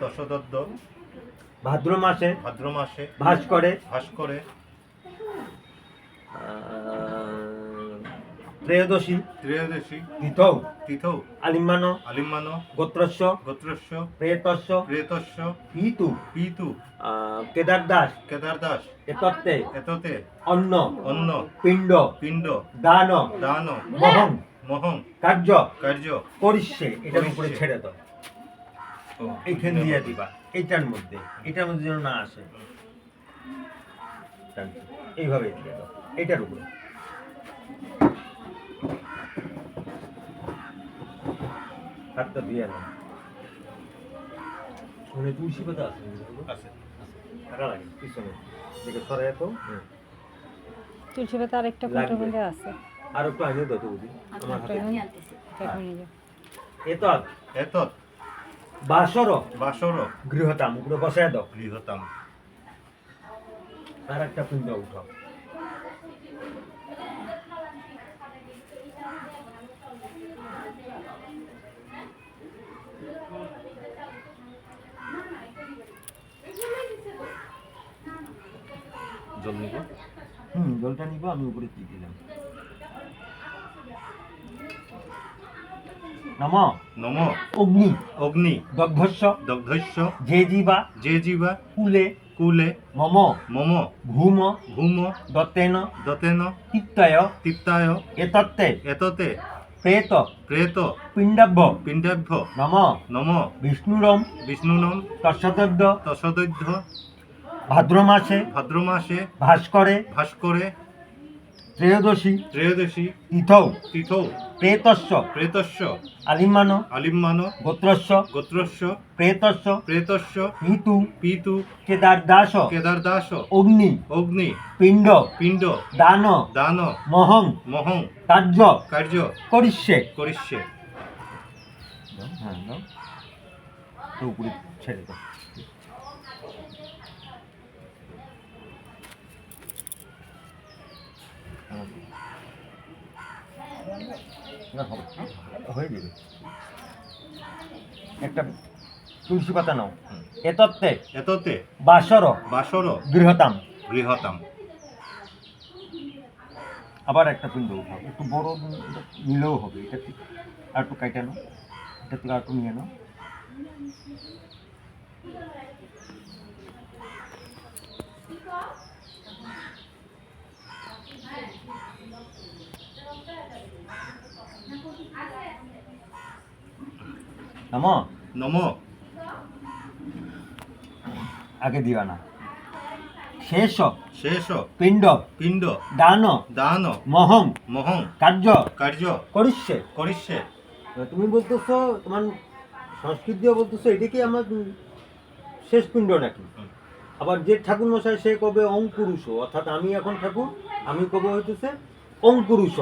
দশদদ্দ। ভাদ্র মাসে ভাদ্র মাসে ভাস করে। ভাস করে। ত্রয়োদশী। ত্রয়োদশী। তিথৌ। তিথৌ। আলিম্মান আলিম্মান গোত্রস্য। গোত্রস্য। প্রেতস্য প্রেতস্য পিতু। পিতু। কেদার দাস। কেদার দাস। এতত্তে। এততে অন্ন। অন্ন। পিণ্ড। পিণ্ড। দান। দান। মহং। মহং। কার্য। কার্য। করিষ্যে এটার উপরে ছেড়ে দাও। এইখান দিয়ে দিবা। এইটার মধ্যে। এটার মধ্যে যেন না আসে। এইভাবে দিয়ে দাও। এটার উপরে। হাতটা দিয়ে নাও মানে তুলসী পাতা আছে আছে। টাকা লাগে পিছনে। দেখে সরাই তো তুলসী পাতা আরেকটা। ফটোর মধ্যে আছে? আর একটু আইনে দাও তো বুঝি। আমার হাতে। যাও। এতৎ এতৎ বাসর। বাসর। গৃহতাম উপরে বসায় দাও গৃহতাম। আর একটা পিণ্ড উঠাও জল নিব? হুম জলটা নিব আমি উপরে দিয়ে দিলাম? নম। নম। অগ্নি। অগ্নি। দগ্ধস্য দগ্ধস্য যে জীবা। যে জীবা। কুলে। কুলে। মম। মম। ভূম ভূম দত্তেন দতেন। তিত্তয় তৃপ্তায়। এতত্তে। এততে। প্রেত। প্রেত। পিণ্ডাভ্য পিণ্ডাভ্য নম। নম। বিষ্ণুরম। বিষ্ণুনম। তৎসদ্য তসদৈধ্য ভাদ্র মাসে ভাদ্র মাসে ভাস্করে। ভাস্করে। ত্রয়োদশী ত্রয়োদশী তিথৌ তিথৌ প্রেতস্য প্রেতস্য আলিম্মান আলিম্মান গোত্রস্য গোত্রস্য প্রেতস্য প্রেতস্য ঋতু পিতু কেদার দাস কেদার দাস অগ্নি অগ্নি পিণ্ড পিণ্ড দান দান মহং মহং কার্য কার্য করিষ্যে। করিষ্যে। হ্যাঁ। তো উপরে ছেড়ে দাও। হয়ে যাবে একটা তুলসী পাতা নাও। এতত্তে এততে বাসর বাসর গৃহতাম। গৃহতাম। আবার একটা পিণ্ড উঠাও। একটু বড় নিলেও হবে। এটা আর একটু কাইটা নাও। এটা থেকে আর একটু নিয়ে নাও। নম। নম। আগে দিও না। শেষ। শেষ। পিণ্ড। পিণ্ড। দান। দান। মহং। মহং। কার্য। কার্য। করিষ্যে। করিষ্যে। তুমি বলতেছো তোমার সংস্কৃত দিয়ে বলতেছো এটা কি আমার শেষ পিণ্ড নাকি। আবার যে ঠাকুর মশাই সে কবে অঙ্কুরুষ অর্থাৎ আমি এখন ঠাকুর আমি কবে হইতেছে অঙ্কুরুষ।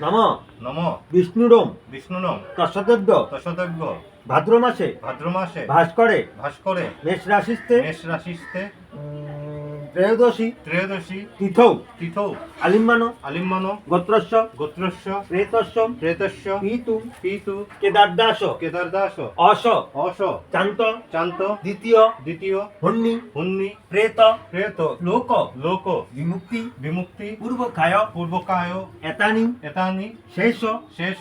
নাম। নম। বিষ্ণুরম। বিষ্ণুরম তৎসদ্য তসদৈব্য ভাদ্র মাসে ভাদ্র মাসে ভাস্করে। ভাস্করে। মেষ রাশিস্তে মেষ রাশিস্তে ত্রয়োদশী ত্রয়োদশী তিথৌ। তিথৌ। আলিম্মান আলিম্মান গোত্রস্য গোত্রস্য প্রেতস্য প্রেতস্য পিতু। পিতু। কেদার দাস কেদার দাস অস অস চান্ত। চান্ত। দ্বিতীয়। দ্বিতীয়। হন্নি। হুন্নি। প্রেত প্রেত লোক। লোক। বিমুক্তি। বিমুক্তি। পূর্বকায় পূর্বকায় এতানি। এতানি। শেষ। শেষ।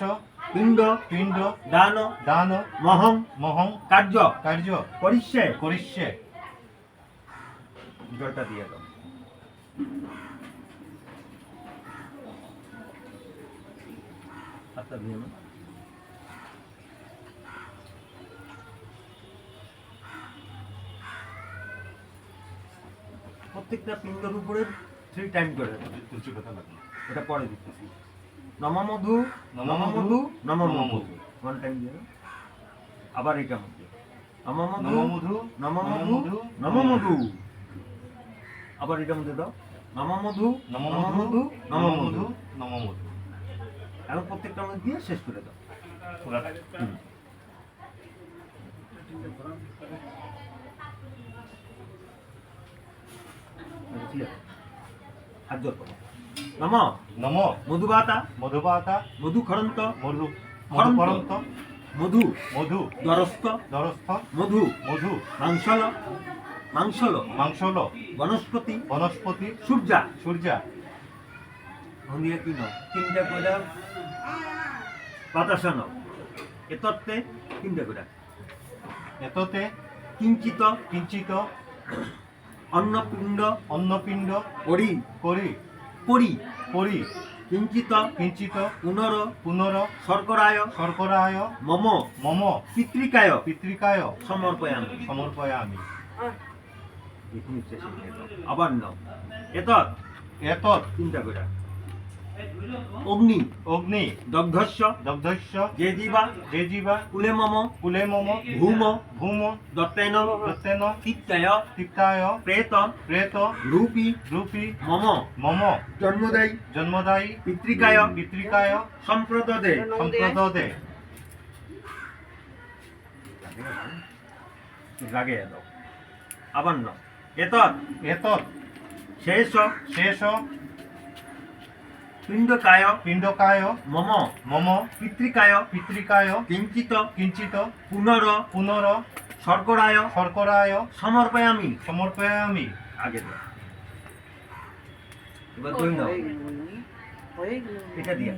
পিণ্ড। পিণ্ড। দান। দান। মহং। মহং। কার্য কার্য করিষ্যে করিষ্যে জলটা দিয়ে দাও হাতটা দিয়ে নাও। প্রত্যেকটা পিণ্ডের উপরে থ্রি টাইম করে। তুলসী পাতা লাগবে এটা পরে দিতেছি নমমধু নমমধু, নমমধু। ওয়ান টাইম দিয়ে। আবার এটা মধ্যে নমমধু নমমধু নমমধু নমমধু আবার এটা মধ্যে দাও। নমমধু নমমধু নমমধু নমমধু এখন প্রত্যেকটা মধ্যে দিয়ে শেষ করে দাও। পুরাটা। হাত জোর করো। নম। নম। মধুবাতা মধুপাতা মধু খরন্ত। মধু খরন্ত। মধুপরন্ত মধু। মধু। দরস্থ দরস্থ মধু। মধু। মাংসল। মাংসল মাংসল বনস্পতি? বনস্পতি। সূর্যা? সূর্যা। হন্দিয়া কি নাও? তিনটা কইরা। বাতাসানো এতত্তে তিনটা কইরা। এততে কিঞ্চিত। কিঞ্চিত। অন্নপিণ্ড। অন্নপিণ্ড। করি। করি। করি করি কিঞ্চিত। কিঞ্চিত। পুনর। পুনর। শর্করায়। শর্করায়। মম। মম। পিতৃকায়। পিতৃকায়। সমর্পয়ামি। সমর্পয়ামি। এখানে। আবার নাও। এতৎ এতৎ তিনটা কইরা। অগ্নি। অগ্নি। দগ্ধস্য। দগ্ধস্য। যে জীবা। যে জীবা। কুলে মম। কুলে মম। ভূম। ভূম। দত্তেন দত্তেন তিক্তায়। তিক্তায়। প্রেত। প্রেত। রূপী। রূপী। মম। মম। জন্মদায়ী। জন্মদায়ী। পিতৃকায়। পিতৃকায়। সম্প্রদদে। সম্প্রদদে। দাও আবার নাও। এতৎ এতৎ শেষ শেষ। পিণ্ডকায় পিণ্ডকায়। মম। মম। পিতৃকায় পিতৃকায়। কিঞ্চিত। কিঞ্চিত। পুনর। পুনর। শর্করায়। শর্করায়। সমর্পয়ামি। সমর্পয়ামি। আগে দাও। এবার দই নাও। এটা দিয়া।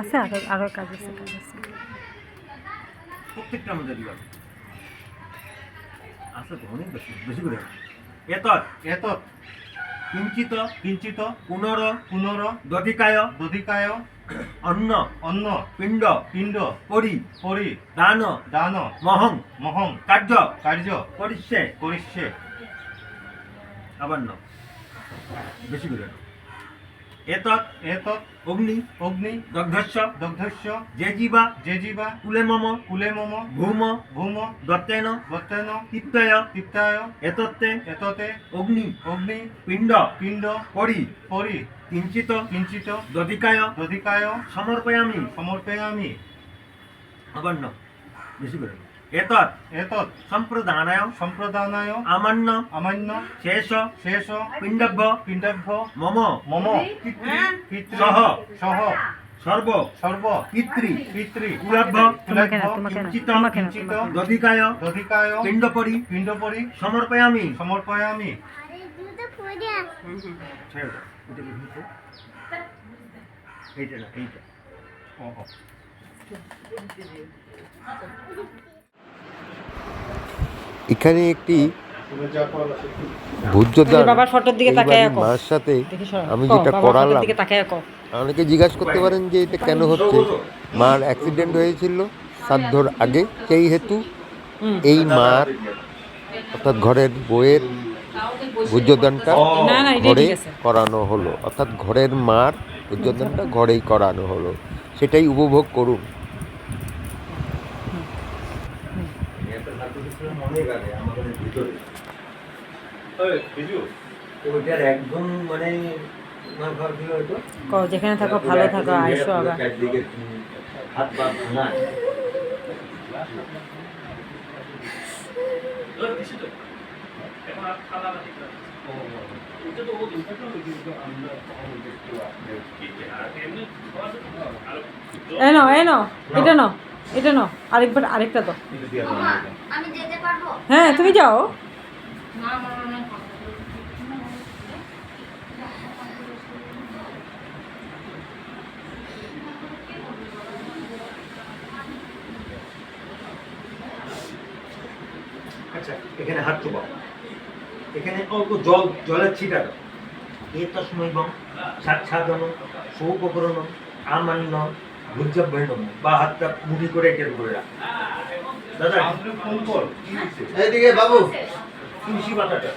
আছে আরও আরও কাজ আছে কাজ আছে। প্রত্যেকটার মধ্যে দিবা। তো অনেক বেশি বেশি করে এতৎ এতৎ কিঞ্চিত কিঞ্চিত পুনর পুনর দধিকায় দধিকায় অন্ন অন্ন পিণ্ড পিণ্ড পরি পরি দান দান মহং মহং কার্য কার্য করিষ্যে করিষ্যে আবার বেশি করে। এতৎ এতৎ অগ্নি অগ্নি দগ্ধস্য দগ্ধস্য যে জীবা যে জীবা কুলে মম কুলে মম ভূম ভূম দত্তেন বত্তেন তিপ্তয় তিপ্তায় এতত্তে এততে অগ্নি অগ্নি পিণ্ড পিণ্ড পরি পরি কিঞ্চিত কিঞ্চিত দধিকায় দধিকায় সমর্পয়ামি সমর্পয়ামি আবার বেশি করে। এতৎ এতৎ সম্প্রদানায় সম্প্রদানায় আমান্য আমান্য শেষ শেষ পিণ্ডভ্য পিণ্ডভ্য মম মম সহ সহ সর্ব সর্ব পিতৃ পিতৃ কুলাভ্য কিঞ্চিত, কিঞ্চিত, দধিকায় দধিকায় পিণ্ডপরি পিণ্ডপরি সমর্পয়ামি সমর্পয়ামি? এইটা এইটা ও, ও। এখানে একটি মার সাথে আমি যেটা করালাম অনেকে জিজ্ঞাসা করতে পারেন যে এটা কেন হচ্ছে? মার অ্যাক্সিডেন্ট হয়েছিল সাধ্যর আগে সেই হেতু এই মার অর্থাৎ ঘরের বইয়ের ভোজ্যদানটা ঘরে করানো হলো। অর্থাৎ ঘরের মার ভোজ্যদানটা ঘরেই করানো হলো। সেটাই উপভোগ করুন। অনেক আগে আমাদের ভিতরে। ওইটার একদম মানে যেখানে থাকো ভালো থাকো আইসো আবার। হাত পা ভাঙা। এ নাও এ নাও এটা নাও। এটা নাও আরেকবার আরেকটা তো আমি যেতে পারব হ্যাঁ তুমি যাও আচ্ছা এখানে হাত চোবাও এখানে অল্প জল জলের ছিটা দাও এতস্মৈ বং সাক্ষাদন সৌপকরণ আমান্য ভুজ্জভ্যনম বা হাতটা মুঠি করে এটার উপরে রাখ। দাদা ফোন কর এইদিকে বাবু, তুলসী পাতাটা।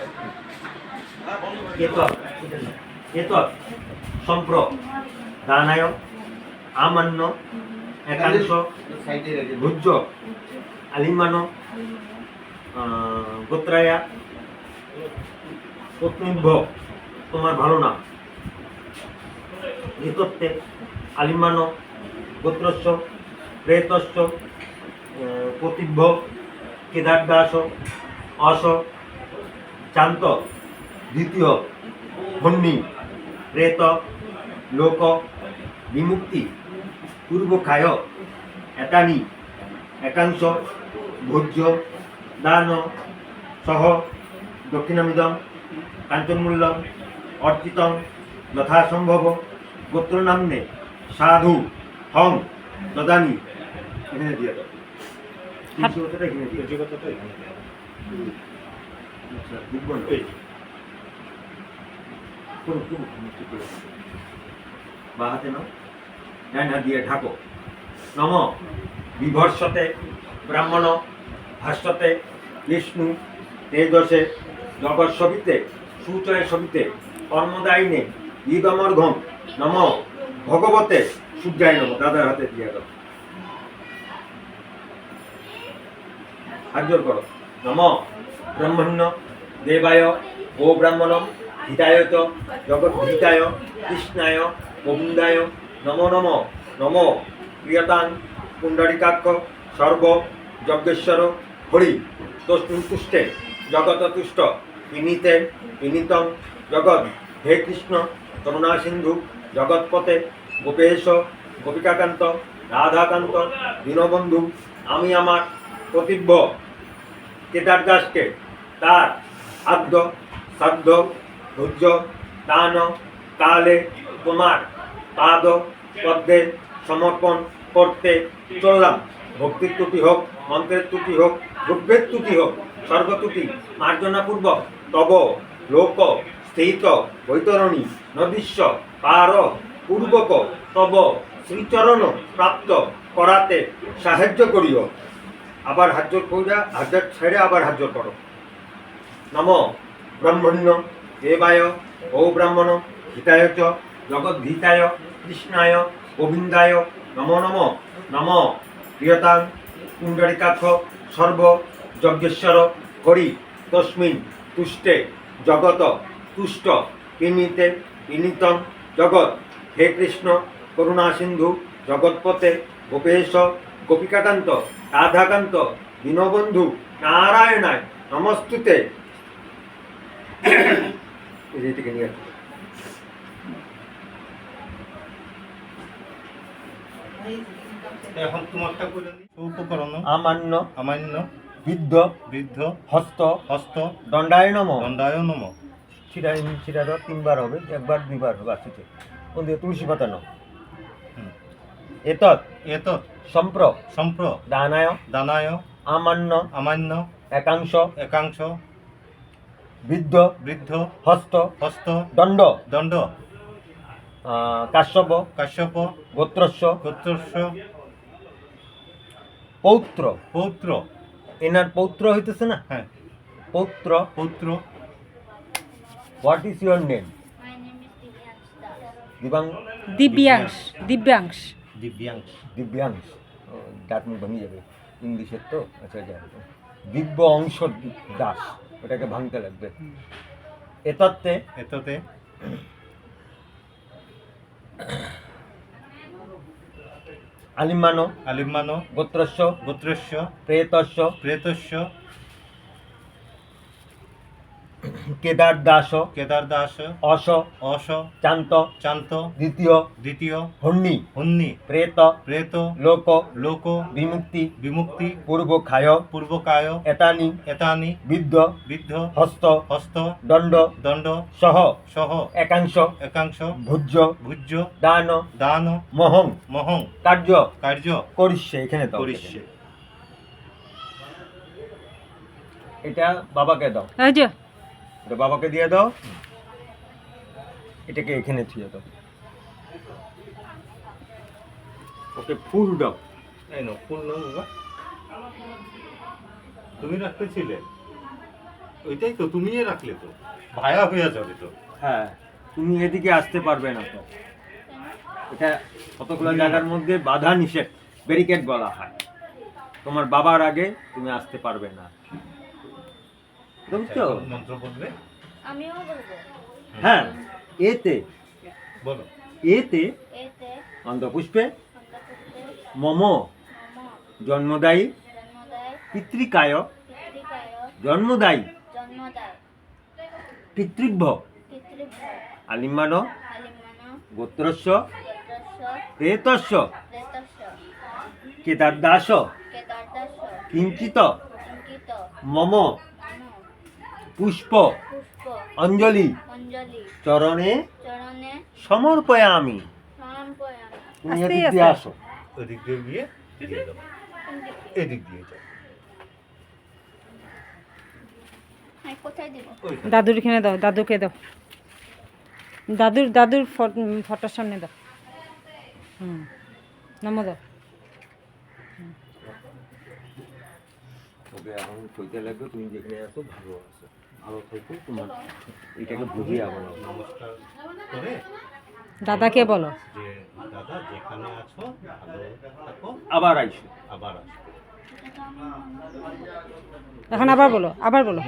সম্প্র দানায়, আমান্য, একাংশ, ভুজ্য আলিমানো গোত্রায়া পত্নীভ্য তোমার ভালো নাম নিতত্তে আলিমানো গোত্রস্য প্রেতস্য প্রতিভ্য কেদারদাস, অস, চান্ত, দ্বিতীয় হন্নি প্রেত, লোক, বিমুক্তি, পূর্বকায় এতানি একাংশ, ভোজ্য, দান, সহ, দক্ষিণামিদম, কাঞ্চনমূল্যম অর্চিতম যথাসম্ভব গোত্র নাম্নে সাধু। হং দদানি এখানে দিয়ে দাও। তিনশো এখানে দিয়ে দাও। এখানে আচ্ছা। করো, করো, মুক্তি হাতে নাও। ডান হাত দিয়ে ঢাকো। নম। বিভর্ষতে ব্রাহ্মণ ভাস্বতে বিষ্ণু তেজসে জগৎ সবিতে সুচয় সবিতে কর্মদায়িনে ঈদমর্ঘম নম। ভগবতে সূর্যায় নম দাদার হাতে দিয়ে দাও হাত করো। নম ব্রহ্মণ্য দেবায় গো ব্রাহ্মণম হিতায় চ জগৎ হিতায় কৃষ্ণায় গোবিন্দায় নম নম নম প্রিয়তাং পুণ্ডরিকাক্ষ সর্ব যজ্ঞেশ্বর হরি তুষ্টে জগত তুষ্ট বিনীতে বিনীতং জগৎ। হে কৃষ্ণ, করুণা সিন্ধু জগৎপতে গোপেশ, গোপিকাকান্ত, রাধাকান্ত, দীনবন্ধু, আমি আমার প্রতিব্য কেদার দাসকে তার আদ্য, সাধ্য, ধৈর্য, দান, কালে তোমার পাদ, পদ্মে সমর্পণ করতে চললাম। ভক্তির ত্রুটি হোক, মন্ত্রের ত্রুটি হোক দ্রব্যের ত্রুটি হোক স্বর্গত্রুটি মার্জনাপূর্বক তব, লোক, স্থিত, বৈতরণী নদীস্য পার পূর্বক তব শ্রীচরণ প্রাপ্ত করাতে সাহায্য করিও। আবার হাত কইরা হাত ছেড়ে আবার হাত করো। নম ব্রহ্মণ্য দেবায়, ও ব্রাহ্মণ হিতায় চ জগদ্ভীতায় কৃষ্ণায়, গোবিন্দায়, নম নম নম। প্রিয়তাং কুণ্ডরিকাক্ষ সর্ব যজ্ঞেশ্বর হরি তস্মিন তুষ্টে, জগত তুষ্ট, কিমিতে কিনিতম জগৎ হে কৃষ্ণ করুণা সিন্ধু জগৎপতে গোপেশ গোপিকাকান্ত রাধাকান্ত দীনবন্ধু নারায়ণায় নমস্তুতে। নিয়ে এখন তোমারটা করে উপকরণ। আমান্য। আমান্য। বিদ্ধ। বৃদ্ধ। হস্ত। হস্ত। দণ্ডায় নম। দণ্ডায় নম। তিনবার হবে একবার দুইবার হবে আসছে কোন দিকে? তুলসী পাতা নাও। এতৎ এত সম্প্র। সম্প্র। দানায় দানায় আমান্য। আমান্য। একাংশ। একাংশ। বৃদ্ধ। বৃদ্ধ। হস্ত। হস্ত। দণ্ড। দণ্ড। কাশ্যপ। কাশ্যপ। গোত্রস্য। গোত্রস্য। পৌত্র। পৌত্র। এনার পৌত্র হইতেছে না? হ্যাঁ। পৌত্র। পৌত্র। হোয়াট ইজ ইউর নেম দিবাং দিব্যাংশ দিব্যাংশ দিব্যাংশ দিব্যাংশ দাঁত ভেঙে যাবে ইংলিশের তো? আচ্ছা যাই দিব্য অংশ দাস ওটাকে ভাঙতে লাগবে। এতত্ত্বে এততে? আলিমানো আলিম্মানো? গোত্রস্য? গোত্রস্য? প্রেতস্য? প্রেতস্য? কেদার দাস কেদার দাস অস অস চান্ত চান্ত দ্বিতীয় দ্বিতীয় হন্নি হন্নি প্রেত প্রেত লোক লোক বিমুক্তি বিমুক্তি পূর্ব খায় পূর্বকায় এতানি এতানি বিদ্ধ বৃদ্ধ হস্ত হস্ত দণ্ড দণ্ড সহ সহ একাংশ একাংশ ভুজ্য ভুজ্য দান দান মহং মহং কার্য কার্য করিষ্যে এখানে দাও করিষ্যে। এটা বাবাকে দাও। এটা বাবাকে দিয়ে দাও। এটাকে এখানে থুয়ে দাও। ওকে ফুল দাও। এই নাও ফুল নাও বাবা। তুমি রাখতে ছিলে? ওইটাই তো তুমিই রাখলে তো। ভায়া হয়ে যাবে তো। হ্যাঁ তুমি এদিকে আসতে পারবে না তো। এটা কতগুলো জায়গার মধ্যে বাধা নিষেধ ব্যারিকেড বলা হয়। তোমার বাবার আগে তুমি আসতে পারবে না। বুঝছ এখন মন্ত্র বলবে? আমিও বলব। হ্যাঁ এতে। বলো। এতে অন্ধপুষ্পে মম জন্মদায়ী পিতৃকায় জন্মদায়ী জন্মদায় পিতৃভ্য আলিমান গোত্রস্য প্রেতস্য প্রেতস্য কেদার দাস কেদারদাস কিঞ্চিত মম পুষ্প। পুষ্প। অঞ্জলি। অঞ্জলি। চরণে চরণে সমর্পয়ামি। সমর্পয়ামি। তুমি এদিক দিয়ে আসো। ওদিক দিয়ে গিয়ে? এদিক দিয়ে যাও। দাদুর এখানে দাও দাদুকে দাও। দাদুর দাদুর ফটোর সামনে দাও। হুম নমো দাও। তোকে এখন কইতে লাগবে তুমি যেখানে আসো ভালো আছো। ভালো থাকো তোমার এটাকে বুঝিয়ে আবার নমস্কার। করে দাদাকে বলো। যে দাদা যেখানে আছো ভালো থাকো। আবার আইসো। আবার আসো এখন আবার বলো আবার বলো।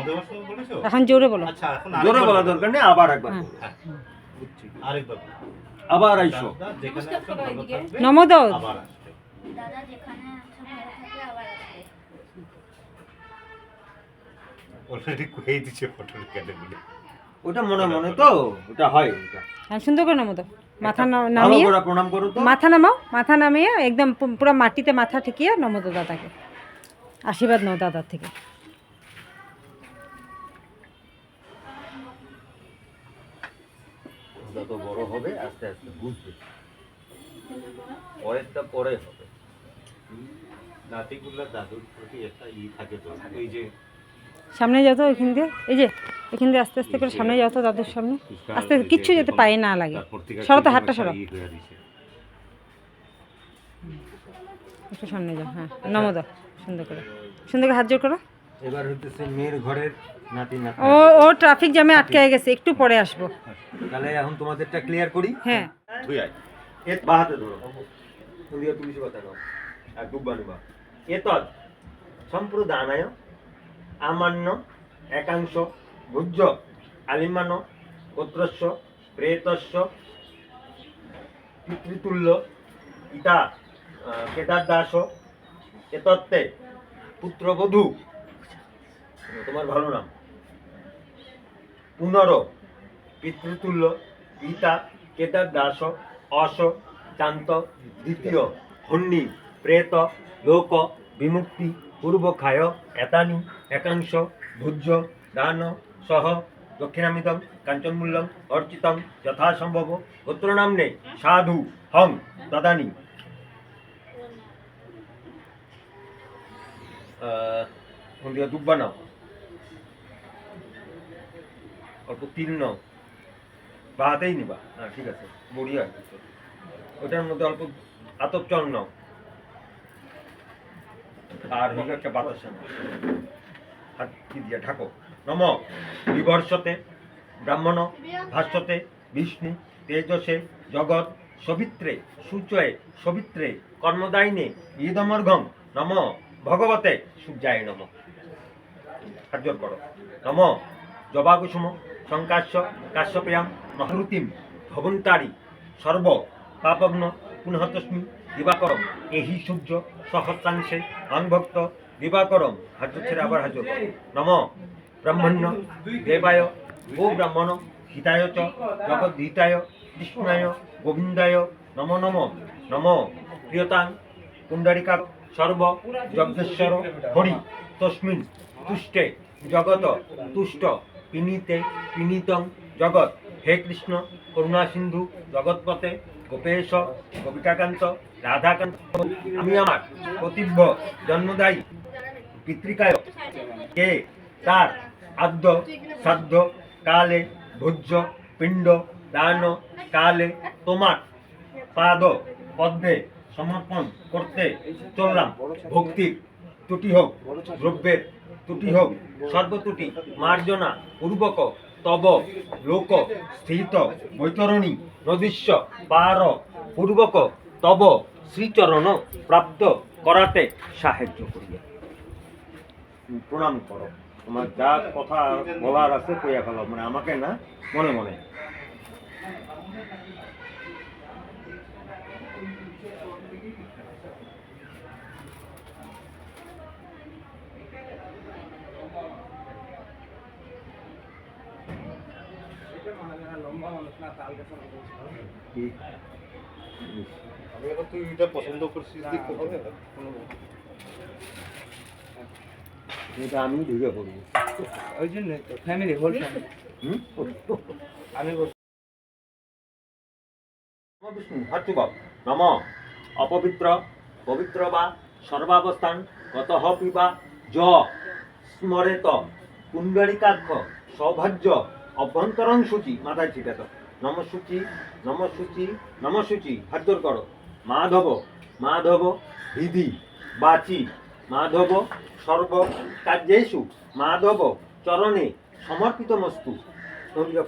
এখন জোরে বলো। আচ্ছা জোরে বলা। দরকার নেই আবার একবার হ্যাঁ। আরেকবার আবার আইসো। দাদা যেখানে আছো ভালো থাকবে। নমো দাও দাদা যেখানে আছো ভালো থাকবে আবার আসবে অলরেডি কয়েই দিচ্ছে ফটোর ক্যাটাগরি ওটা মনে মনে তো ওটা হয় ওটা। হ্যাঁ, সুন্দর করে নমো মাথা নামিয়ে প্রণাম করো তো। মাথা নামাও মাথা নামিয়ে একদম পুরো মাটিতে মাথা ঠেকিয়ে নমো দাও দাদাকে। আশীর্বাদ নাও দাদার থেকে। যত বড় হবে আস্তে আস্তে বুঝবে। পরেরটা পরে হবে। নাতিগুলা দাদুর প্রতি একটা ই থাকে তো ওই যে সামনে যাও তো ওইখান দিয়ে। এই যে এখান দিয়ে আস্তে আস্তে করে সামনে যাও তো দাদুর সামনে। আস্তে আস্তে কিচ্ছু যেতে পায়ে না লাগে। সরো তো হাতটা একটা সরো। একটু সামনে যাও হ্যাঁ নমো দাও সুন্দর করে। সুন্দর করে হাত জোর করো। এবার হইতেছে মেয়ের ঘরের নাতি নাতি ও ও ট্রাফিক জ্যামে আটকে গেছে একটু পরে আসব। তাহলে এখন তোমাদেরটা ক্লিয়ার করি? হ্যাঁ। ধুই আয়। এত বাহাতে ধরো। তুলিসি কথা নাও আর ডুব্বা নিবা। এতদ সম্প্রদানায় আমান্য একাংশ ভুজ্য আলিমান গোত্রস্য প্রেতস্য পিতৃতুল্য ইতা আহ, কেদারদাস এতত্তে পুত্রবধূ। তোমার ভালো নাম? পুনর পিতৃতুল্য গীতা কেদার দাস অস চান্ত দ্বিতীয় হন্নি প্রেত লোক বিমুক্তি পূর্বক্ষায় এতানি, একাংশ ভুজ্য দান, সহ দক্ষিণামিতম কাঞ্চনমূল্যম অর্চিতম, যথাসম্ভব, গোত্রনাম্নে সাধু, হং, তদানি। হলদিয়া দুব্বা অল্প তিল নাও। বা হাতেই নিবা। হ্যাঁ ঠিক আছে। বড়িয়া ওটার মধ্যে অল্প আতপ চল নাও। আর একটা বাতাসা কি দিয়ে ঢাকো? নম, বিবর্ষতে, ব্রাহ্মণ, ভাষ্যতে, বিষ্ণু, তেজসে, জগৎ, সবিত্রে সূচয়ে সবিত্রে কর্মদায়িনে ইদমর্ঘম নম, ভগবতে, সূর্যায় নম। হাজর করো। নম জবাকুসুম সংকাশ্য, কাশ্যপয়াম, মহরুতিম, ভবন্তারি, সর্ব, পাপগ্ন, পুনঃতস্মি দিবাকরম। এহি সূর্য সহস্রাংশে অনভক্ত দিবাকরম হাজর ছেড়ে আবার হাজর। নম, ব্রহ্মণ্য, দেবায় গো ব্রাহ্মণ, হিতায় চ, জগদ্ধিতায় কৃষ্ণায় গোবিন্দায়। নম নম নম, প্রিয়তাং কুণ্ডারিকা সর্ব, যজ্ঞেশ্বর, হরি, তস্মিন, তুষ্টে, জগত, তুষ্ট, পিনীতে, পিনীতং, জগৎ। হে কৃষ্ণ, করুণা সিন্ধু জগৎপতে গোপেশ কবিতাকান্ত রাধাকান্ত আমি আমার প্রতিভ্য জন্মদায়ী পিতৃকায় কে? তার আদ্য সাধ্য কালে, ভোজ্য, পিণ্ড, দান, কালে তোমার পাদ, পদ্মে সমর্পণ করতে চললাম। ভক্তির ত্রুটি হোক, দ্রব্যের ত্রুটি হোক, সর্বত্রুটি, মার্জনা, পূর্বক, তব, লোক, স্থিত, বৈতরণী নদীস্য পার, পূর্বক, তব শ্রীচরণ প্রাপ্ত করাতে সাহায্য করিয়া। প্রণাম করো। তোমার যা কথা বলার আছে কইয়া ফেলো। মানে আমাকে না মনে মনে। কি? আমি এখন তুই এটা পছন্দ করছিস দেখতে হবে এটা আমি ঢুকে পড়ব ওই জন্য তো ফ্যামিলি হোল আমি বলছি নম নম। অপবিত্র পবিত্র বা সর্বাবস্থান গত পিবা য স্মরেত। কুণ্ডলিকাক্ষ সৌভাগ্য অভ্যন্তরং সূচি। মাথায় ছিটাত নম সূচি নম সূচি নম সূচি। হাত করো মাধব মাধব হৃদি বাচি, মাধব সর্ব কার্যেষু, মাধব চরণে সমর্পিত মস্তু।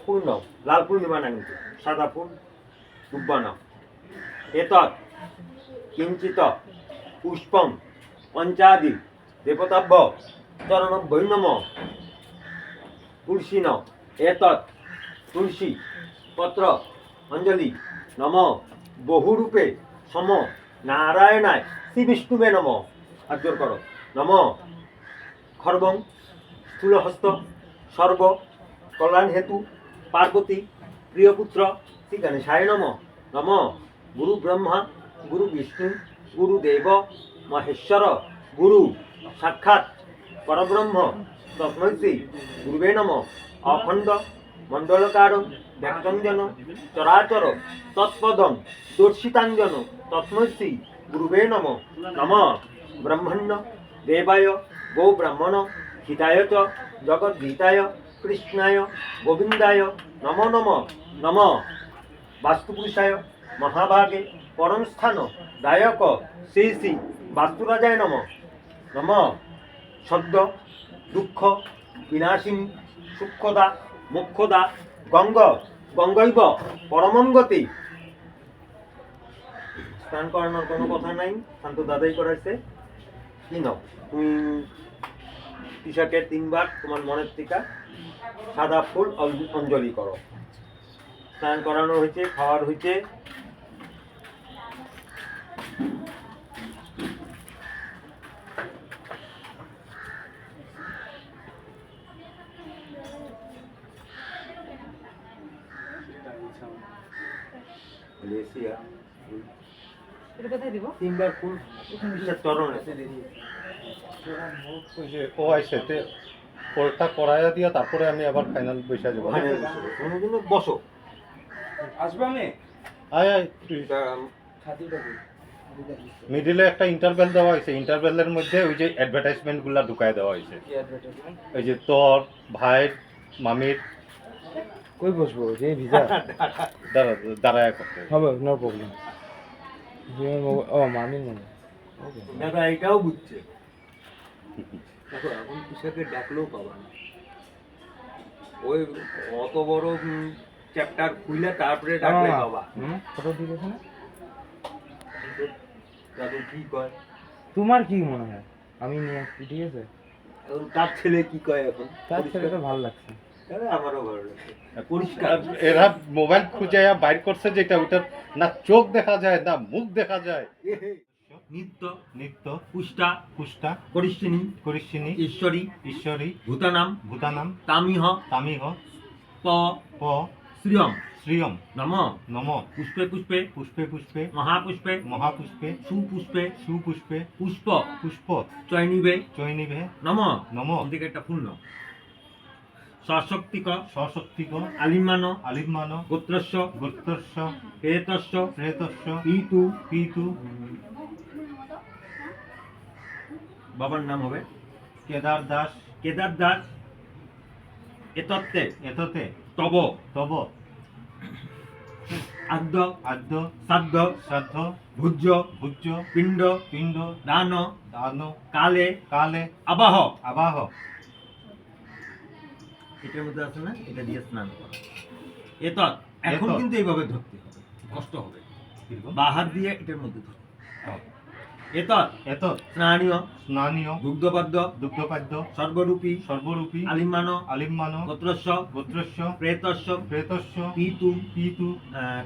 ফুল নাও, লাল ফুল নিবা না কিন্তু, সাদা ফুল দুব্বান এতৎ কিঞ্চিত পুষ্পম পঞ্চাদি দেবতাভ্য চরণ বৈনম তুলসী ন এতৎ তুলসী পত্র অঞ্জলি নম বহুরূপে সম নারায়ণায় শ্রী বিষ্ণুবে নম আজ্ঞর কর। নম। খর্বং স্থূলহস্ত সর্ব কল্যাণ হেতু পার্বতী, প্রিয়পুত্র শ্রী গণেশায় নম। নম। গুরু ব্রহ্মা, গুরু বিষ্ণু গুরুদেব মহেশ্বর, গুরু সাক্ষাৎ, পরব্রহ্ম তস্मै শ্রী গুরুবে নম। অখণ্ড মণ্ডলকার ব্যক্তঞ্জন চরাচর, তৎপদম, দর্শিতাঞ্জন শ্রী গুরুবে নম নম, ব্রহ্মণ্য, দেবায়, গো ব্রাহ্মণ, হিতায় চ জগদ্গীতায় কৃষ্ণায়, গোবিন্দায়, নম নম নম, বাস্তুপুরুষায়, মহাভাগে, পরম স্থান, দায়ক, শ্রী শ্রী বাস্তুরাজায় নম নম, সদ্য, দুঃখ, বিনাশিনী সূক্ষ্মদা মুখ্যদা গঙ্গ, গঙ্গৈব পরমম গতি স্নান করানোর কোনো কথা নাই, শান্ত দাদাই করাইছে। কি নাও? তুমি কৃষকের তিনবার তোমার মনের টিকা। সাদা ফুল, অঞ্জ- অঞ্জলি করো। স্নান করানো হয়েছে খাওয়ার হয়েছে লেসিয়া এটা কোথায় দিব? তিনবার ফুল কৃষের চরণে ওই যে ও আইসে তে করাইয়া দিয়া তারপরে আমি আবার ফাইনাল বসে যাব। বসো। আসবে আমি? আয় আয় মিডিলে একটা ইন্টারভেল দেওয়া হয়েছে। ইন্টারভেলের মধ্যে ওই যে অ্যাডভার্টাইজমেন্টগুলো ঢুকাই দেওয়া হয়েছে। ওই যে তোর ভাইয়ের মামির। কই বসবো? যে ভিজা। দাঁড়া দাঁড়ায় করতে। হবে। হবে নো প্রবলেম ও মামির ওকে দেখো এটাও বুঝছে দেখো এখন কৃষকের ডাকলেও পাবা না ওই অত বড় চ্যাপ্টার খুলে তারপরে ডাকলে পাবা দাদু কি কয় তোমার কি মনে হয় আমি নিয়ে আসছি ঠিক আছে তার ছেলে কি কয় এখন তার ছেলেটা ভালো লাগছে আর এরা মোবাইল খুঁজে বাইর করছে যেটা ওইটার না চোখ দেখা যায় না মুখ দেখা যায়। নিত্য নিত্য। পুষ্টা পুষ্টা। করিষ্ঠিনী। করিষ্যিনী ঈশ্বরী। ঈশ্বরী। ভূতানাম। ভূতানাম। তামিহ। তামিহ। প। প। শ্রিয়ম। শ্রিয়ম। নম। নম। পুষ্পে পুষ্পে। পুষ্পে পুষ্পে। মহাপুষ্পে। মহাপুষ্পে। সুপুষ্পে। সুপুষ্পে। পুষ্প। পুষ্প। চয়নিবে চৈনিভে নম। নম। থেকে একটা ফুল নাও। সশক্তিক সশক্তিক আলিমান আলিমান গোত্রস্য গোত্রস্য প্রেতস্য প্রেতস্য পিতু পিতু। বাবার নাম হবে কেদার দাস। কেদার দাস। এতত্তে এততে তব। তব। আদ্য। আদ্য। সাধ্য শ্রাদ্ধ ভুজ্য। ভুজ্য। পিণ্ড। পিণ্ড। দান। দান। কালে। কালে। আবাহ। আবাহ। এটার মধ্যে আছে না? এটা দিয়ে স্নান করা। এতৎ এখন কিন্তু এইভাবে ধরতে হবে। কষ্ট হবে। বা হাত দিয়ে এটার মধ্যে ধরতে। এতৎ এত স্নানীয় স্নানীয় দুগ্ধপাদ্য দুগ্ধপাদ্য সর্বরূপী সর্বরূপী আলিমান আলিম্মান গোত্রস্য গোত্রস্য প্রেতস্য প্রেতস্য পিতু পিতু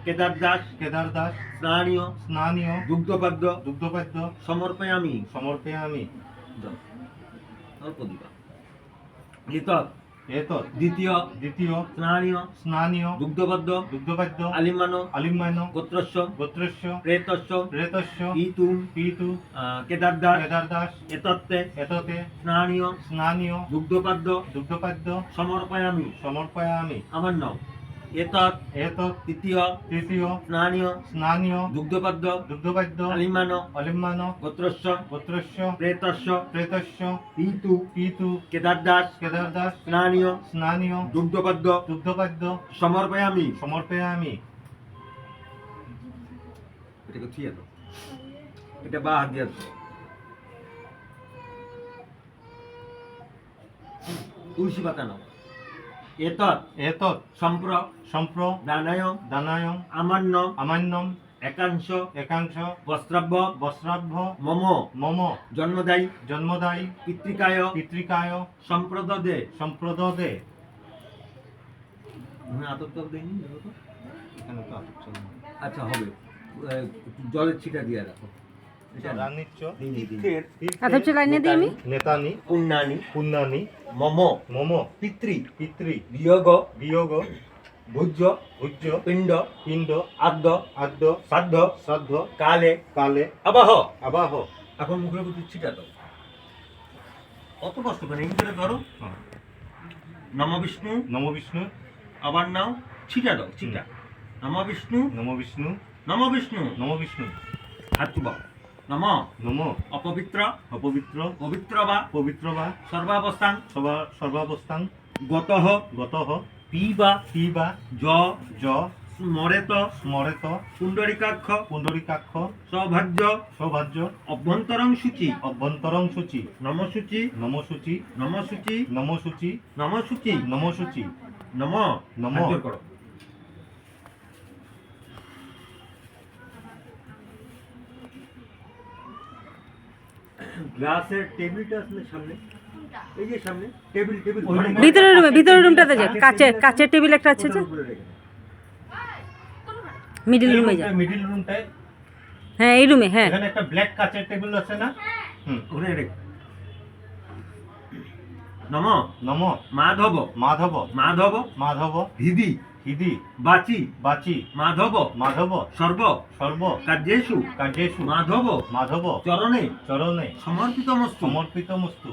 কেদার দাস কেদার দাস স্নানীয় স্নানীয় দুগ্ধপাদ্য দুগ্ধপাদ্য সমর্পয়ামি। সমর্পে আমি অল্প দিবা। এতৎ এতৎ দ্বিতীয় দ্বিতীয় স্নানীয় স্নানীয় দুগ্ধবদ্ধ দুগ্ধবাদ্য আলিমানো আলিম্বায়ন গোত্রস্য গোত্রস্য প্রেতস্য প্রেতস্য ইতুম পিতু কেদারদাস কেদারদাস এতত্তে এততে স্নানীয় স্নানীয় দুগ্ধপাদ্য দুগ্ধপাদ্য সমর্পয়ামি। সমর্পয়ামি। আমার নাম। এতৎ এতৎ তৃতীয় তৃতীয় স্নানীয় স্নানীয় দুগ্ধপাদ্য দুগ্ধবাদ্য আলিমানো অলিম্বান গোত্রস্য গোত্রস্য প্রেতস্য প্রেতস্য ইতু পিতু কেদারদাস কেদারদাস স্নানীয় স্নানীয় দুগ্ধপাদ্য দুগ্ধপাদ্য সমর্পয়ামি সমর্পয়ামি এটা বা হাত দিয়ে তুলসী পাতা নাও। এতৎ এতৎ সম্প্র সম্প্র দানায় দানায়ং আমান্য আমান্যম একাংশ একাংশ বস্ত্রাব্য বস্ত্রাভ্য মম মম জন্মদায়ী জন্মদায়ী পিতৃকায় পিতৃকায় সম্প্রদদে সম্প্রদদে আমি আতত্ব দেয়নি এখানে তো। আচ্ছা হবে। জলের ছিটা দিয়ে রাখো। নেতানি। পুণ্যানি পুণ্যানি মম। মম। পিতৃ। পিতৃ। বিয়োগ। বিয়োগ। ভুজ্য ভুজ্য পিণ্ড। পিণ্ড। আদ্য। আদ্য। শ্রাদ্ধ। শ্রাদ্ধ। কালে। কালে। আবাহ। আবাহ। এখন মুখের প্রতি ছিটা দাও অত কষ্ট করে এই করে ধরো। হ্যাঁ। নম বিষ্ণু। নম বিষ্ণু। আবার নাও। ছিটা দাও ছিটা নম বিষ্ণু। নম বিষ্ণু। নম বিষ্ণু। নম বিষ্ণু। হাত চুবাও নম। নম। অপবিত্র। অপবিত্র। পবিত্র বা। পবিত্র বা। সর্বাবস্থান। সর্বাবস্থান। গতঃ। গত। পি বা। পি বা। য য স্মরেত। স্মরেত। পুণ্ডরিকাক্ষ। পুণ্ডরিকাক্ষ। সৌভাগ্য সৌভাজ্য। অভ্যন্তরং সূচি। অভ্যন্তরং সূচি। নমসূচি। নমসূচি। নমসূচি। নমসূচি। নমসূচি। নমসূচি। নম। নম। করো। গ্লাসের টেবিলটা আসলে সামনে। এই যে সামনে টেবিল টেবিল ভিতরের রুমে ভিতরের রুমটাতে যা কাচের কাচের টেবিল একটা আছে যে। মিডিল রুমে যা। মিডিল রুমটায়? হ্যাঁ এই রুমে হ্যাঁ। এখানে একটা ব্ল্যাক কাচের টেবিল আছে না? হুম ওখানে রেখ নম। নম। মাধব। মাধব। মাধব। মাধব। হৃদি হিদি বাচি বাচি মাধব মাধব সর্ব সর্ব কার্যেষু কার্যেষু মাধব মাধব চরণে চরণে সমর্পিত মস্তু। সমর্পিত মস্তু।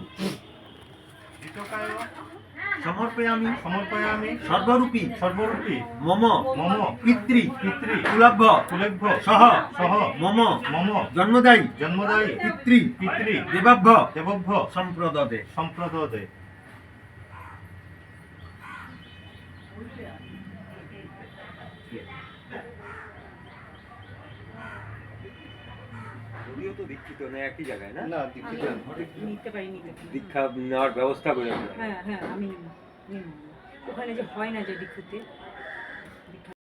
সমর্পয়ামি সমর্পয়ামি সর্বরূপী সর্বরূপী মম মম পিতৃ পিতৃ কুলভ্য কুলেভ্য সহ সহ মম মম জন্মদায়ী জন্মদায়ী পিতৃ পিতৃ দেবাভ্য দেবভ্য সম্প্রদদে। সম্প্রদদে। যদিও তো দীক্ষিত না একই জায়গায় না? না দীক্ষিত নিতে পারি নিতে দীক্ষা নেওয়ার ব্যবস্থা করে হ্যাঁ হ্যাঁ আমি। ওখানে যে হয় না যে দীক্ষিতে